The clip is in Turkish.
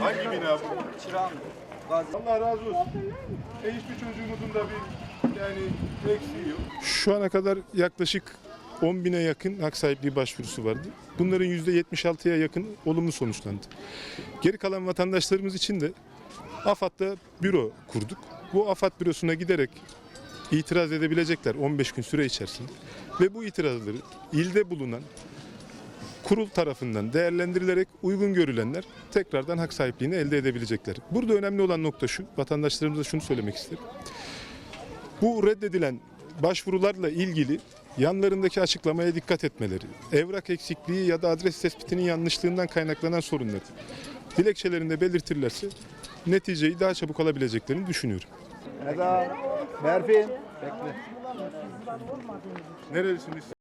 Hangi bina bu? Allah razı olsun. E hiçbir çocuğumuzun da bir yani eksiği yok. Şu ana kadar yaklaşık 10 bine yakın hak sahipliği başvurusu vardı. Bunların %76'ya yakın olumlu sonuçlandı. Geri kalan vatandaşlarımız için de AFAD'da büro kurduk. Bu AFAD bürosuna giderek itiraz edebilecekler 15 gün süre içerisinde. Ve bu itirazları ilde bulunan kurul tarafından değerlendirilerek uygun görülenler tekrardan hak sahipliğini elde edebilecekler. Burada önemli olan nokta şu, vatandaşlarımıza şunu söylemek isterim. Bu reddedilen başvurularla ilgili yanlarındaki açıklamaya dikkat etmeleri, evrak eksikliği ya da adres tespitinin yanlışlığından kaynaklanan sorunları dilekçelerinde belirtirlerse neticeyi daha çabuk alabileceklerini düşünüyorum. Eda, Berfin. Nerelisiniz?